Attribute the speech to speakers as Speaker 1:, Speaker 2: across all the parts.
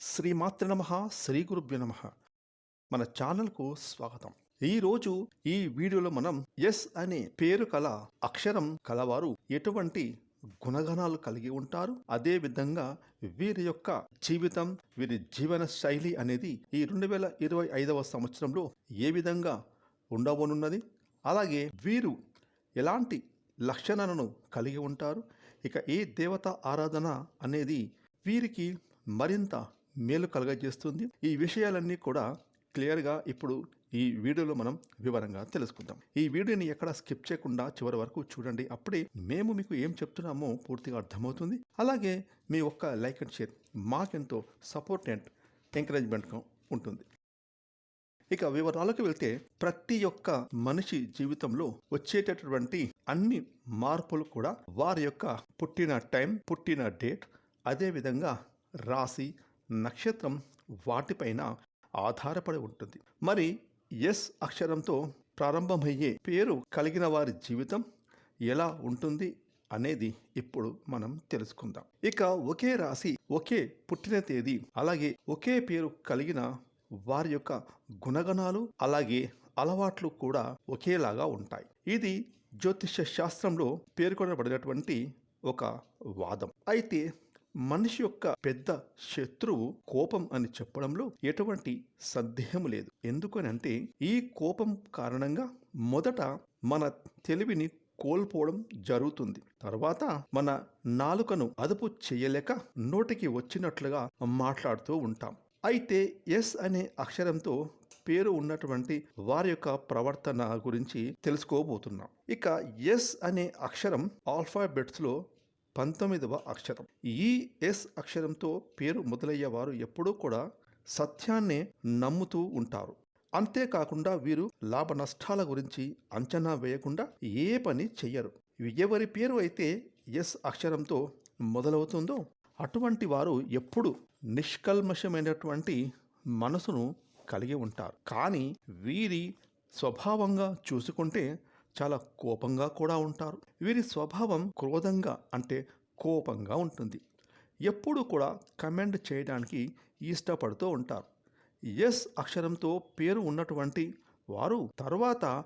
Speaker 1: శ్రీమాతృ నమ శ్రీ గురుభ్య నమ. మన ఛానల్కు స్వాగతం. ఈరోజు ఈ వీడియోలో మనం ఎస్ అనే పేరు కల అక్షరం కలవారు ఎటువంటి గుణగణాలు కలిగి ఉంటారు? అదే విధంగా వీరి యొక్క జీవితం వీరి జీవన శైలి అనేది ఈ రెండు వేల ఇరవై ఐదవ సంవత్సరంలో ఏ విధంగా ఉండబోనున్నది? అలాగే వీరు ఎలాంటి లక్షణాలను కలిగి ఉంటారు? ఇక ఈ దేవత ఆరాధన అనేది వీరికి మరింత మేలు కలగజేస్తుంది. ఈ విషయాలన్నీ కూడా క్లియర్గా ఇప్పుడు ఈ వీడియోలో మనం వివరంగా తెలుసుకుందాం. ఈ వీడియోని ఎక్కడ స్కిప్ చేయకుండా చివరి వరకు చూడండి. అప్పుడే మేము మీకు ఏం చెప్తున్నామో పూర్తిగా అర్థమవుతుంది. అలాగే మీ ఒక్క లైక్ అండ్ షేర్ మాకెంతో సపోర్ట్ అండ్ ఎంకరేజ్మెంట్గా ఉంటుంది. ఇక వివరాలకు వెళ్తే ప్రతి ఒక్క మనిషి జీవితంలో వచ్చేటటువంటి అన్ని మార్పులు కూడా వారి యొక్క పుట్టిన టైం పుట్టిన డేట్ అదేవిధంగా రాశి నక్షత్రం వాటిపైన ఆధారపడి ఉంటుంది. మరి ఎస్ అక్షరంతో ప్రారంభమయ్యే పేరు కలిగిన వారి జీవితం ఎలా ఉంటుంది అనేది ఇప్పుడు మనం తెలుసుకుందాం. ఇక ఒకే రాశి ఒకే పుట్టిన తేదీ అలాగే ఒకే పేరు కలిగిన వారి యొక్క గుణగణాలు అలాగే అలవాట్లు కూడా ఒకేలాగా ఉంటాయి. ఇది జ్యోతిష్య శాస్త్రంలో పేర్కొనబడినటువంటి ఒక వాదం. అయితే మనిషి యొక్క పెద్ద శత్రువు కోపం అని చెప్పడంలో ఎటువంటి సందేహం లేదు. ఎందుకనంటే ఈ కోపం కారణంగా మొదట మన తెలివిని కోల్పోవడం జరుగుతుంది. తర్వాత మన నాలుకను అదుపు చేయలేక నోటికి వచ్చినట్లుగా మాట్లాడుతూ ఉంటాం. అయితే ఎస్ అనే అక్షరంతో పేరు ఉన్నటువంటి వారి యొక్క ప్రవర్తన గురించి తెలుసుకోబోతున్నాం. ఇక ఎస్ అనే అక్షరం ఆల్ఫాబెట్స్లో పంతొమ్మిదవ అక్షరం. ఈ ఎస్ అక్షరంతో పేరు మొదలయ్యేవారు ఎప్పుడూ కూడా సత్యాన్నే నమ్ముతూ ఉంటారు. అంతేకాకుండా వీరు లాభ నష్టాల గురించి అంచనా వేయకుండా ఏ పని చెయ్యరు. ఎవరి పేరు అయితే ఎస్ అక్షరంతో మొదలవుతుందో అటువంటి వారు ఎప్పుడు నిష్కల్మషమైనటువంటి మనసును కలిగి ఉంటారు. కానీ వీరి స్వభావంగా చూసుకుంటే చాలా కోపంగా కూడా ఉంటారు. వీరి స్వభావం క్రోధంగా అంటే కోపంగా ఉంటుంది. ఎప్పుడు కూడా కమెంట్ చేయడానికి ఇష్టపడుతూ ఉంటారు. ఎస్ అక్షరంతో పేరు ఉన్నటువంటి వారు తర్వాత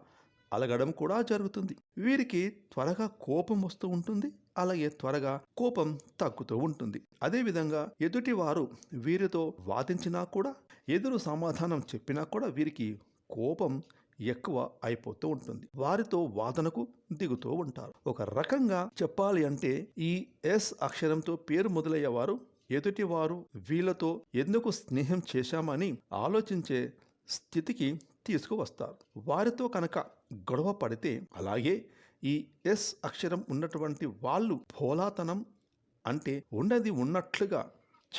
Speaker 1: అలగడం కూడా జరుగుతుంది. వీరికి త్వరగా కోపం వస్తూ ఉంటుంది. అలాగే త్వరగా కోపం తగ్గుతూ ఉంటుంది. అదేవిధంగా ఎదుటివారు వీరితో వాదించినా కూడా ఎదురు సమాధానం చెప్పినా కూడా వీరికి కోపం ఎక్కువ అయిపోతూ ఉంటుంది. వారితో వాదనకు దిగుతూ ఉంటారు. ఒక రకంగా చెప్పాలి అంటే ఈ ఎస్ అక్షరంతో పేరు మొదలయ్యేవారు ఎదుటివారు వీళ్ళతో ఎందుకు స్నేహం చేశామని ఆలోచించే స్థితికి తీసుకువస్తారు. వారితో కనుక గొడవ పడితే అలాగే ఈ ఎస్ అక్షరం ఉన్నటువంటి వాళ్ళు భోలాతనం అంటే ఉన్నది ఉన్నట్లుగా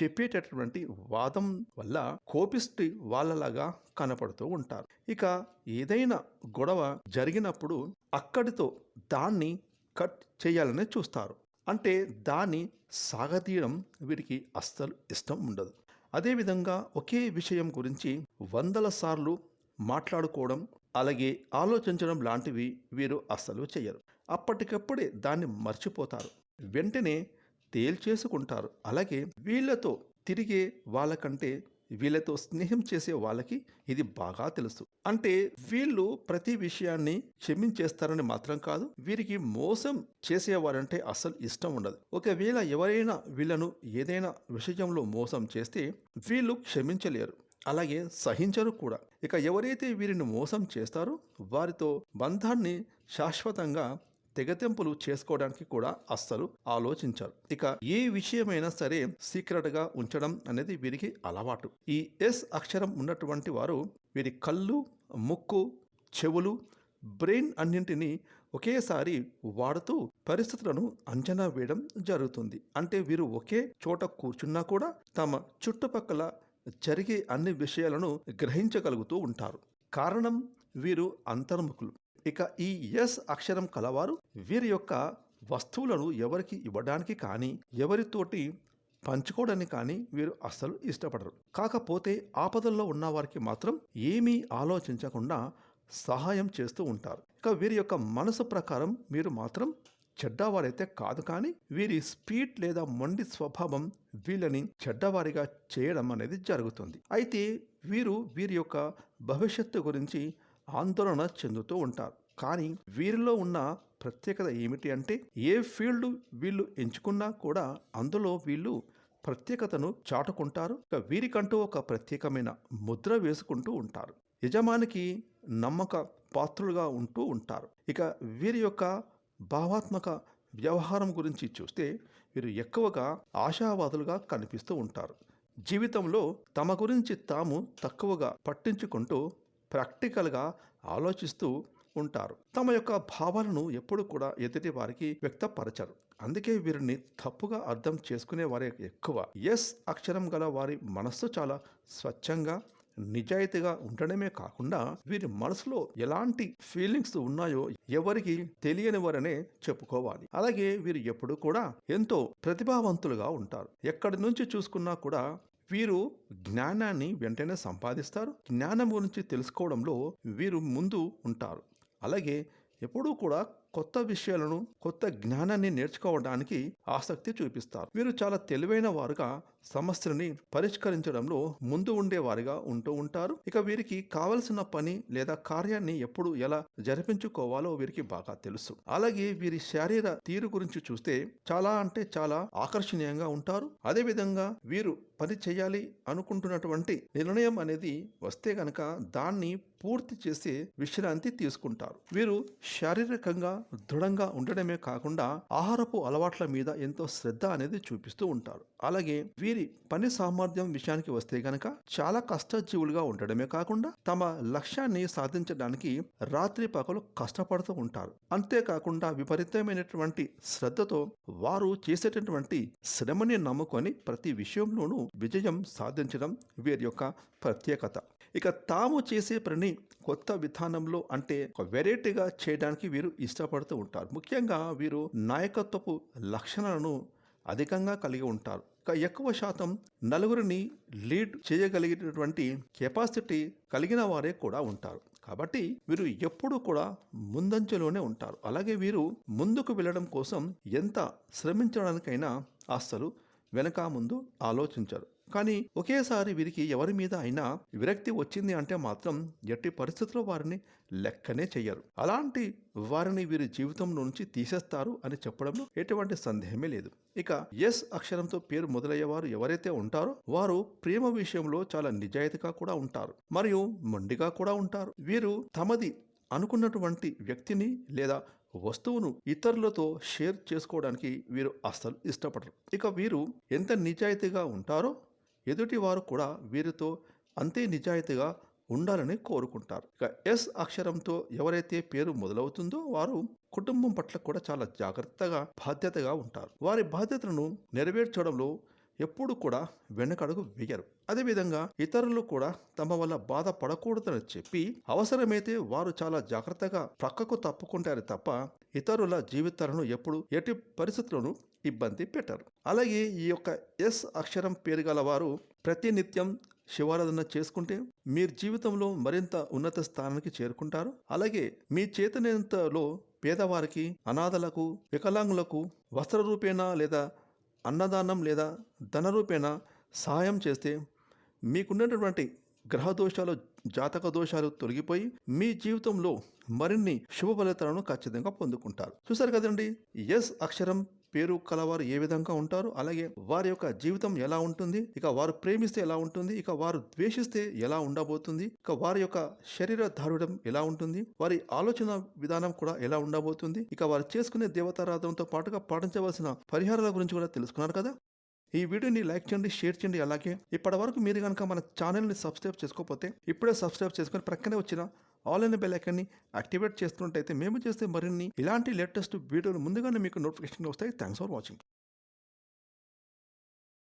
Speaker 1: చెప్పేటటువంటి వాదం వల్ల కోపిష్టి వాళ్ళలాగా కనపడుతూ ఉంటారు. ఇక ఏదైనా గొడవ జరిగినప్పుడు అక్కడితో దాన్ని కట్ చేయాలని చూస్తారు. అంటే దాన్ని సాగతీయడం వీరికి అస్సలు ఇష్టం ఉండదు. అదేవిధంగా ఒకే విషయం గురించి వందల సార్లు మాట్లాడుకోవడం అలాగే ఆలోచించడం లాంటివి వీరు అస్సలు చేయరు. అప్పటికప్పుడే దాన్ని మర్చిపోతారు. వెంటనే తేల్చేసుకుంటారు. అలాగే వీళ్ళతో తిరిగే వాళ్ళకంటే వీళ్ళతో స్నేహం చేసే వాళ్ళకి ఇది బాగా తెలుసు. అంటే వీళ్ళు ప్రతి విషయాన్ని క్షమించేస్తారని మాత్రం కాదు వీరికి మోసం చేసేవారంటే అస్సలు ఇష్టం ఉండదు. ఒకవేళ ఎవరైనా వీళ్ళను ఏదైనా విషయంలో మోసం చేస్తే వీళ్ళు క్షమించలేరు. అలాగే సహించరు కూడా. ఇక ఎవరైతే వీరిని మోసం చేస్తారో వారితో బంధాన్ని శాశ్వతంగా తెగతెంపులు చేసుకోవడానికి కూడా అస్సలు ఆలోచించారు. ఇక ఏ విషయమైనా సరే సీక్రెట్గా ఉంచడం అనేది వీరికి అలవాటు. ఈ ఎస్ అక్షరం ఉన్నటువంటి వారు వీరి కళ్ళు ముక్కు చెవులు బ్రెయిన్ అన్నింటినీ ఒకేసారి వాడుతూ పరిస్థితులను అంచనా వేయడం జరుగుతుంది. అంటే వీరు ఒకే చోట కూర్చున్నా కూడా తమ చుట్టుపక్కల జరిగే అన్ని విషయాలను గ్రహించగలుగుతూ ఉంటారు. కారణం వీరు అంతర్ముఖులు. ఇక ఈ ఎస్ అక్షరం కలవారు వీరి యొక్క వస్తువులను ఎవరికి ఇవ్వడానికి కానీ ఎవరితోటి పంచుకోవడానికి కానీ వీరు అస్సలు ఇష్టపడరు. కాకపోతే ఆపదల్లో ఉన్న వారికి మాత్రం ఏమీ ఆలోచించకుండా సహాయం చేస్తూ ఉంటారు. ఇక వీరి యొక్క మనసు ప్రకారం మీరు మాత్రం చెడ్డవారైతే కాదు కానీ వీరి స్పీడ్ లేదా మొండి స్వభావం వీళ్ళని చెడ్డవారిగా చేయడం అనేది జరుగుతుంది. అయితే వీరు వీరి యొక్క భవిష్యత్తు గురించి ఆందోళన చెందుతూ ఉంటారు. కానీ వీరిలో ఉన్న ప్రత్యేకత ఏమిటి అంటే ఏ ఫీల్డ్ వీళ్ళు ఎంచుకున్నా కూడా అందులో వీళ్ళు ప్రత్యేకతను చాటుకుంటారు. వీరికంటూ ఒక ప్రత్యేకమైన ముద్ర వేసుకుంటూ ఉంటారు. యజమానికి నమ్మక పాత్రులుగా ఉంటూ ఉంటారు. ఇక వీరి యొక్క భావాత్మక వ్యవహారం గురించి చూస్తే వీరు ఎక్కువగా ఆశావాదులుగా కనిపిస్తూ ఉంటారు. జీవితంలో తమ గురించి తాము తక్కువగా పట్టించుకుంటూ ప్రాక్టికల్గా ఆలోచిస్తూ ఉంటారు. తమ యొక్క భావాలను ఎప్పుడు కూడా ఎదుటి వారికి వ్యక్తపరచరు. అందుకే వీరిని తప్పుగా అర్థం చేసుకునే వారే ఎక్కువ. ఎస్ అక్షరం గల వారి మనస్సు చాలా స్వచ్ఛంగా నిజాయితీగా ఉండడమే కాకుండా వీరి మనసులో ఎలాంటి ఫీలింగ్స్ ఉన్నాయో ఎవరికి తెలియని వారనే చెప్పుకోవాలి. అలాగే వీరు ఎప్పుడు కూడా ఎంతో ప్రతిభావంతులుగా ఉంటారు. ఎక్కడి నుంచి చూసుకున్నా కూడా వీరు జ్ఞానాన్ని వెంటనే సంపాదిస్తారు. జ్ఞానం గురించి తెలుసుకోవడంలో వీరు ముందు ఉంటారు. అలాగే ఎప్పుడూ కూడా కొత్త విషయాలను కొత్త జ్ఞానాన్ని నేర్చుకోవడానికి ఆసక్తి చూపిస్తారు. వీరు చాలా తెలివైన వారుగా సమస్యని పరిష్కరించడంలో ముందు ఉండేవారిగా ఉంటూ ఉంటారు. ఇక వీరికి కావలసిన పని లేదా కార్యాన్ని ఎప్పుడు ఎలా జరిపించుకోవాలో వీరికి బాగా తెలుసు. అలాగే వీరి శారీర తీరు గురించి చూస్తే చాలా అంటే చాలా ఆకర్షణీయంగా ఉంటారు. అదేవిధంగా వీరు పని చేయాలి అనుకుంటున్నటువంటి నిర్ణయం అనేది వస్తే గనక దాన్ని పూర్తి చేసి విశ్రాంతి తీసుకుంటారు. వీరు శారీరకంగా దృఢంగా ఉండడమే కాకుండా ఆహారపు అలవాట్ల మీద ఎంతో శ్రద్ధ అనేది చూపిస్తూ ఉంటారు. అలాగే వీరి పని సామర్థ్యం విషయానికి వస్తే గనక చాలా కష్టజీవులుగా ఉండడమే కాకుండా తమ లక్ష్యాన్ని సాధించడానికి రాత్రి పగలు కష్టపడుతూ ఉంటారు. అంతేకాకుండా విపరీతమైనటువంటి శ్రద్ధతో వారు చేసేటటువంటి శ్రమని నమ్ముకొని ప్రతి విషయంలోనూ విజయం సాధించడం వీరి యొక్క ప్రత్యేకత. ఇక తాము చేసే పనిని కొత్త విధానంలో అంటే ఒక వెరైటీగా చేయడానికి వీరు ఇష్టపడుతూ ఉంటారు. ముఖ్యంగా వీరు నాయకత్వపు లక్షణాలను అధికంగా కలిగి ఉంటారు. ఇక ఎక్కువ శాతం నలుగురిని లీడ్ చేయగలిగినటువంటి కెపాసిటీ కలిగిన వారే కూడా ఉంటారు. కాబట్టి వీరు ఎప్పుడూ కూడా ముందంచెలోనే ఉంటారు. అలాగే వీరు ముందుకు వెళ్ళడం కోసం ఎంత శ్రమించడానికైనా అస్సలు వెనక ముందు ఆలోచించరు. కానీ ఒకేసారి వీరికి ఎవరి మీద అయినా విరక్తి వచ్చింది అంటే మాత్రం ఎట్టి పరిస్థితుల్లో వారిని లెక్కనే చెయ్యరు. అలాంటి వారిని వీరి జీవితం నుంచి తీసేస్తారు అని చెప్పడంలో ఎటువంటి సందేహమే లేదు. ఇక ఎస్ అక్షరంతో పేరు మొదలయ్యేవారు ఎవరైతే ఉంటారో వారు ప్రేమ విషయంలో చాలా నిజాయితీగా కూడా ఉంటారు. మరియు మొండిగా కూడా ఉంటారు. వీరు తమది అనుకున్నటువంటి వ్యక్తిని లేదా వస్తువును ఇతరులతో షేర్ చేసుకోవడానికి వీరు అస్సలు ఇష్టపడరు. ఇక వీరు ఎంత నిజాయితీగా ఉంటారో ఎదుటి వారు కూడా వీరితో అంతే నిజాయితీగా ఉండాలని కోరుకుంటారు. ఇక ఎస్ అక్షరంతో ఎవరైతే పేరు మొదలవుతుందో వారు కుటుంబం పట్ల కూడా చాలా జాగ్రత్తగా బాధ్యతగా ఉంటారు. వారి బాధ్యతలను నెరవేర్చడంలో ఎప్పుడు కూడా వెనకడుగు వేయరు. అదేవిధంగా ఇతరులు కూడా తమ వల్ల బాధపడకూడదని చెప్పి అవసరమైతే వారు చాలా జాగ్రత్తగా ప్రక్కకు తప్పుకుంటారు తప్ప ఇతరుల జీవితాలను ఎప్పుడు ఎట్టి పరిస్థితులను ఇబ్బంది పెట్టరు. అలాగే ఈ యొక్క ఎస్ అక్షరం పేరు గల వారు ప్రతినిత్యం శివారాధన చేసుకుంటే మీరు జీవితంలో మరింత ఉన్నత స్థానానికి చేరుకుంటారు. అలాగే మీ చేతనేంతలో పేదవారికి అనాథలకు వికలాంగులకు వస్త్ర రూపేణా లేదా అన్నదానం లేదా ధనరూపేణ సహాయం చేస్తే మీకున్నటువంటి గ్రహ దోషాలు జాతక దోషాలు తొలగిపోయి మీ జీవితంలో మరిన్ని శుభ ఫలితాలను ఖచ్చితంగా పొందుకుంటారు. చూసారు కదండి? ఎస్ అక్షరం పేరు కలవారు ఏ విధంగా ఉంటారు అలాగే వారి యొక్క జీవితం ఎలా ఉంటుంది ఇక వారు ప్రేమిస్తే ఎలా ఉంటుంది ఇక వారు ద్వేషిస్తే ఎలా ఉండబోతుంది ఇక వారి యొక్క శరీర దారుడం ఎలా ఉంటుంది వారి ఆలోచన విధానం కూడా ఎలా ఉండబోతుంది ఇక వారు చేసుకునే దేవతారాధనతో పాటుగా పాటించవలసిన పరిహారాల గురించి కూడా తెలుసుకున్నారు కదా? ఈ వీడియోని లైక్ చేయండి షేర్ చేయండి అలాగే ఇప్పటి వరకు మీరు కనుక మన ఛానల్ని సబ్స్క్రైబ్ చేసుకోకపోతే ఇప్పుడే సబ్స్క్రైబ్ చేసుకొని ప్రక్కనే వచ్చిన ఆల్ అనే బెల్ ఐకాన్ని యాక్టివేట్ చేస్తున్నట్టయితే మేము చేస్తే మరిన్ని ఇలాంటి లేటెస్ట్ వీడియోలు ముందుగానే మీకు నోటిఫికేషన్ వస్తాయి. Thanks for watching.